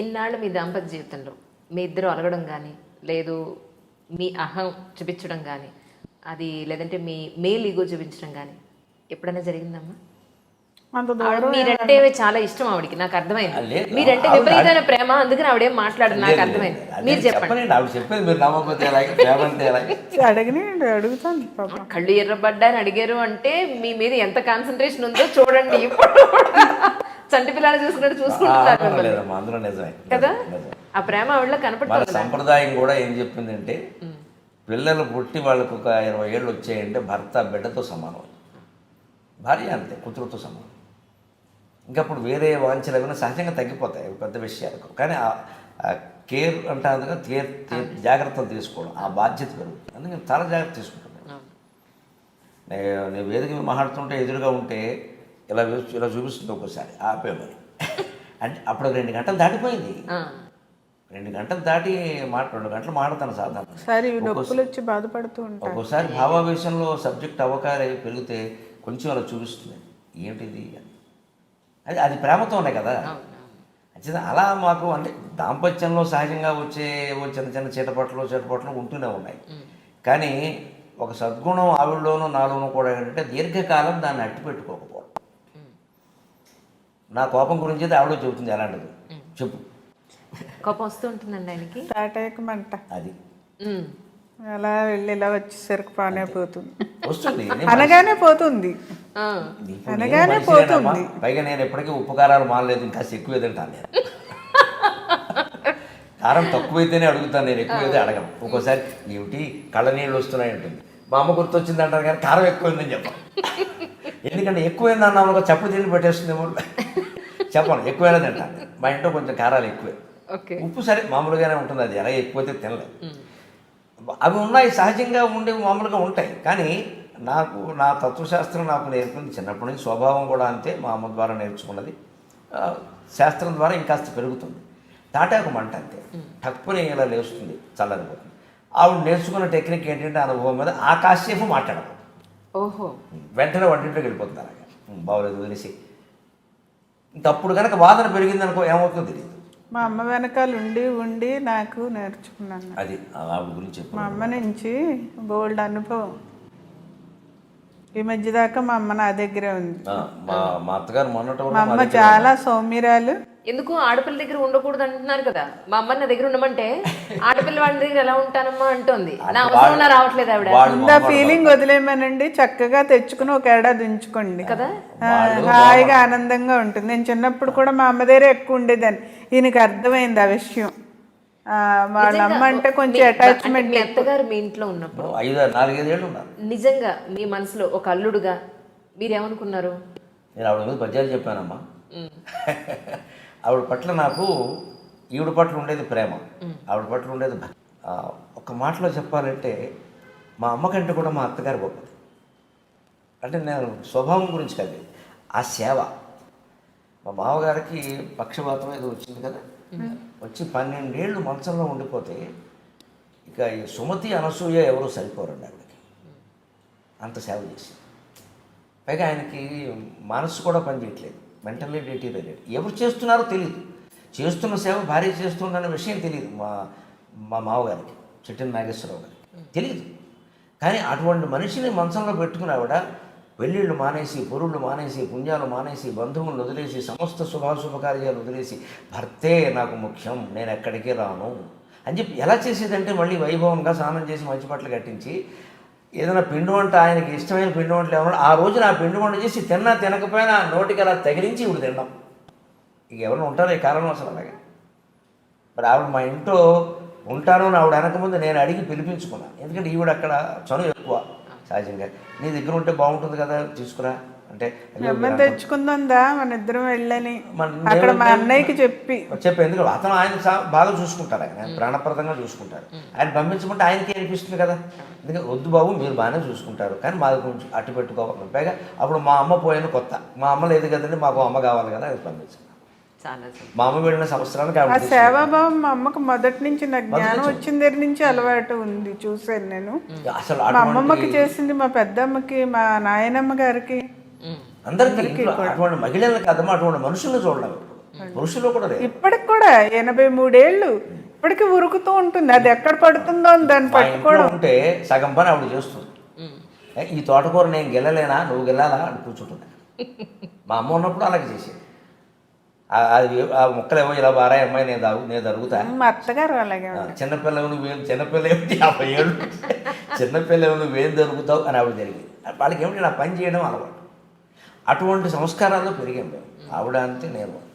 ఇన్నాళ్ళు మీ దాంపత్య జీవితంలో మీ ఇద్దరు అలగడం కానీ లేదు మీ అహం చూపించడం కానీ అది లేదంటే మీ మేల్ ఈగో చూపించడం కానీ ఎప్పుడైనా జరిగిందమ్మా? మీరంటే చాలా ఇష్టం ఆవిడకి నాకు అర్థమైంది. మీరంటే విపరీతమైన ప్రేమ అందుకని ఆవిడేం మాట్లాడదు నాకు అర్థమైంది. మీరు చెప్పండి. ఆవిడ చెప్పేది మీరు అడిగిని అడుగుతాను పాప. కళ్ళు ఎర్రబడ్డాని అడిగారు అంటే మీ మీద ఎంత కాన్సన్ట్రేషన్ ఉందో చూడండి ఇప్పుడు చంటి పిల్లలు చూసుకున్నట్టు చూసుకుంటున్నారు అందులో నిజమే కదా. ఆ ప్రేమ ఆవిడలో కనపడుతుంది సంప్రదాయం కూడా ఏం చెప్పిందంటే పిల్లలు పుట్టి వాళ్ళకు ఒక ఇరవై ఏళ్ళు వచ్చాయంటే భర్త బిడ్డతో సమానం భార్య అంతే కూతురుతో సమానం. ఇంకప్పుడు వేరే వాంఛలు ఏమైనా సహజంగా తగ్గిపోతాయి పెద్ద విషయాలకు. కానీ ఆ కేర్ కదా కేర్ జాగ్రత్తలు తీసుకోవడం ఆ బాధ్యత పెరుగుతుంది. అందుకని చాలా జాగ్రత్త తీసుకుంటాను నేను వేదిక మాట్లాడుతుంటే ఎదురుగా ఉంటే ఇలా చూ- ఇలా చూపిస్తుంది ఒక్కోసారి ఆపే మరి. అంటే అప్పుడు రెండు గంటలు దాటిపోయింది. ఆ. రెండు గంటలు దాటి మాట రెండు గంటలు మాడతాను సాధారణ వచ్చి బాధపడుతూ ఒక్కోసారి భావావేశంలో సబ్జెక్ట్ అవకాశం అయి పెరిగితే కొంచెం అలా చూపిస్తుంది. ఏంటిది అని. అది అది ప్రేమతోనే కదా. అయితే అలా మాకు అంటే దాంపత్యంలో సహజంగా వచ్చే ఓ చిన్న చిన్న చీటపట్లు చీటపట్లు ఉంటూనే ఉన్నాయి. కానీ ఒక సద్గుణం ఆవిడలోనూ నాలోనూ కూడా ఏంటంటే దీర్ఘకాలం దాన్ని అట్టి పెట్టుకోకపోవడం నా కోపం గురించి అయితే ఆవిడ చెబుతుంది ఎలాంటిది. చెప్పు. కోపం వస్తూ ఉంటుందండి ఆయనకి తాటేకమంట అది. అలా వెళ్ళి ఇలా వచ్చేసరికి పానే పోతుంది. వస్తుంది. అనగానే పోతుంది. ఆ. అనగానే మనిషినేనమ్మా. పోతుంది. పైగా నేను ఎప్పటికీ ఉప్పు కారాలు మానలేదు ఇంకా ఎక్కువ తింటాను నేను కారం తక్కువైతేనే అడుగుతాను నేను ఎక్కువైతే అడగను. ఒక్కోసారి ఏమిటి? కళ్ళ నీళ్ళు వస్తున్నాయి ఉంటుంది మా అమ్మ గుర్తొచ్చింది అంటారు కానీ కారం ఎక్కువైందని చెప్పను. ఎందుకంటే ఎక్కువైంది అన్నాము ఒక చప్పుడు తిండి పెట్టేస్తుందేమో చెప్పను ఎక్కువైనా తింటాను మా ఇంట్లో కొంచెం కారాలు ఎక్కువే. ఉప్పు సరే మామూలుగానే ఉంటుంది అది ఎలా ఎక్కువైతే తినలేదు అవి ఉన్నాయి సహజంగా ఉండేవి మామూలుగా ఉంటాయి. కానీ నాకు నా తత్వశాస్త్రం నాకు నేర్పింది చిన్నప్పటి నుంచి స్వభావం కూడా అంతే మా అమ్మ ద్వారా నేర్చుకున్నది. శాస్త్రం ద్వారా ఇంకాస్త పెరుగుతుంది. తాటాకు మంట అంతే. తక్కువనే ఇలా లేస్తుంది చల్లరిపోతుంది ఆవిడ నేర్చుకున్న టెక్నిక్ ఏంటంటే అనుభవం మీద ఆ కాసేపు మాట్లాడదు ఓహో. వెంటనే వంటింట్లోకి వెళ్ళిపోతుంది అలాగే. బాగోలేదు వదిలేసి. ఇంకప్పుడు కనుక వాదన పెరిగిందనుకో ఏమవుతుందో తెలియదు మా అమ్మ వెనకాల ఉండి ఉండి నాకు నేర్చుకున్నాను. అది గురించి చెప్పు మా అమ్మ నుంచి బోల్డ్ అనుభవం. ఈ మధ్య దాకా మా అమ్మ నా దగ్గరే ఉంది. మా మా అత్తగారు మొన్నట మా అమ్మ చాలా సౌమ్యరాలు. ఎందుకు? ఆడపిల్ల దగ్గర ఉండకూడదు అంటున్నారు కదా. మా అమ్మని నా దగ్గర ఉండమంటే ఆడపిల్ల వాళ్ళ దగ్గర ఎలా ఉంటానమ్మా అంటోంది. నా అవసరం రావట్లేదు ఆవిడ. ఫీలింగ్ వదిలేమనండి చక్కగా తెచ్చుకుని ఒక ఏడాది ఉంచుకోండి. కదా? హాయిగా ఆనందంగా ఉంటుంది. నేను చిన్నప్పుడు కూడా మా అమ్మ దగ్గర ఎక్కువ ఉండేదాన్ని. ఈయనకి అర్థమైంది ఆ విషయం. వాళ్ళ అమ్మ అంటే కొంచెం అంటే అటాచ్మెంట్ మీ అత్తగారు మీ ఇంట్లో ఉన్నప్పుడు? ఐదు నాలుగైదేళ్ళు ఉన్నారు. నిజంగా మీ మనసులో ఒక అల్లుడుగా మీరేమనుకున్నారు? నేను ఆవిడ మీద పద్యాలు చెప్పానమ్మా. ఆవిడ పట్ల నాకు ఈవిడ పట్ల ఉండేది ప్రేమ. ఆవిడ పట్ల ఉండేది ఒక మాటలో చెప్పాలంటే మా అమ్మ కంటే కూడా మా అత్తగారు గొప్పది. అంటే నేను స్వభావం గురించి కాదు ఆ సేవ. మా మామగారికి పక్షపాతం ఏదో వచ్చింది కదా. వచ్చి పన్నెండేళ్ళు మంచంలో ఉండిపోతే ఇక ఈ సుమతి అనసూయ ఎవరూ సరిపోరండి ఆవిడకి అంత సేవ చేసి. పైగా ఆయనకి మనసు కూడా పనిచేయట్లేదు. మెంటల్లీ డీటీరియరేట్ ఎవరు చేస్తున్నారో తెలియదు చేస్తున్న సేవ భార్య చేస్తుందన్న విషయం తెలియదు మా మా మామగారికి చెట్టిన నాగేశ్వరరావు గారికి. తెలియదు కానీ అటువంటి మనిషిని మంచంలో పెట్టుకుని ఆవిడ పెళ్ళిళ్ళు మానేసి పొరుళ్ళు మానేసి పుణ్యాలు మానేసి బంధువులను వదిలేసి సమస్త శుభాశుభకార్యాలు వదిలేసి భర్తే నాకు ముఖ్యం నేను ఎక్కడికి రాను అని చెప్పి ఎలా చేసేదంటే మళ్ళీ వైభవంగా స్నానం చేసి మంచి బట్టలు కట్టించి ఏదైనా పిండి వంట ఆయనకి ఇష్టమైన పిండి వంటలు ఏమన్నా ఆ రోజున నా పిండి వంట చేసి తిన్నా తినకపోయినా నోటికి అలా తగిలించి ఇప్పుడు తినడం. ఇక ఎవరైనా ఉంటారు ఈ కారణం అసలు అలాగే? మరి ఆవిడ మా ఇంట్లో ఉంటాను అని ఆవిడ వెనకముందు నేను అడిగి పిలిపించుకున్నాను. ఎందుకంటే ఈవిడ అక్కడ చనువు ఎక్కువ. సహజంగా. నీ దగ్గర ఉంటే బాగుంటుంది కదా తీసుకురా. అంటే తెచ్చుకుందా మన ఇద్దరం వెళ్ళని. అక్కడ మా నేను- అన్నయ్యకి చెప్పి. చెప్పి ఎందుకంటే అతను ఆయన బాగా చూసుకుంటారు ఆయన. ప్రాణప్రదంగా చూసుకుంటారు ఆయన పంపించమంటే ఆయనకి అనిపిస్తుంది కదా. ఎందుకంటే వద్దు బాబు మీరు బాగానే చూసుకుంటారు. కానీ మాది కొంచెం అట్టు పెట్టుకోవాలి పైగా అప్పుడు మా అమ్మ పోయిన కొత్త. మా అమ్మ లేదు కదండి మాకు అమ్మ కావాలి కదా అది పంపించాను సంతోషం. మా అమ్మ వెళ్ళిన సంవత్సరానికి ఆ. సేవాభావం మా అమ్మకు మొదటి నుంచి నాకు జ్ఞానం వచ్చిన దగ్గర నుంచి అలవాటు ఉంది చూసాను నేను. అసలు మా అమ్మమ్మకి చేసింది మా పెద్దమ్మకి మా నాయనమ్మ గారికి. అందరికీ అటువంటి మహిళలు కాదమ్మా అటువంటి మనుషులను చూడలేము. ఇప్పుడు పురుషులు కూడా ఇప్పటికి కూడా ఎనభై మూడేళ్ళు ఇప్పటికి ఉరుకుతూ ఉంటుంది. అది ఎక్కడ పడుతుందో అని దాన్ని పట్టుకోవడం. ఉంటే సగం పని ఆవిడ చేస్తుంది. ఏ, ఈ తోటకూర నేను గెలలేనా నువ్వు గెలాలా అని కూర్చుంటున్నా మా అమ్మ ఉన్నప్పుడు అలాగే చేసేది. అది ఆ మొక్కలు ఏమో ఇలా బారాయి అమ్మాయి నేను దాగు నేను జరుగుతా. మా అత్తగారు అలాగే చిన్నపిల్ల నువ్వేం చిన్నపిల్ల ఏమిటి? యాభై ఏళ్ళు. చిన్నపిల్ల నువ్వేం జరుగుతావు? అని ఆవిడ జరిగింది. వాళ్ళకి ఏమిటి? నా పని చేయడం అలవాటు. అటువంటి సంస్కారాల్లో పెరిగాం మేము. ఆవిడ అంతే నేను.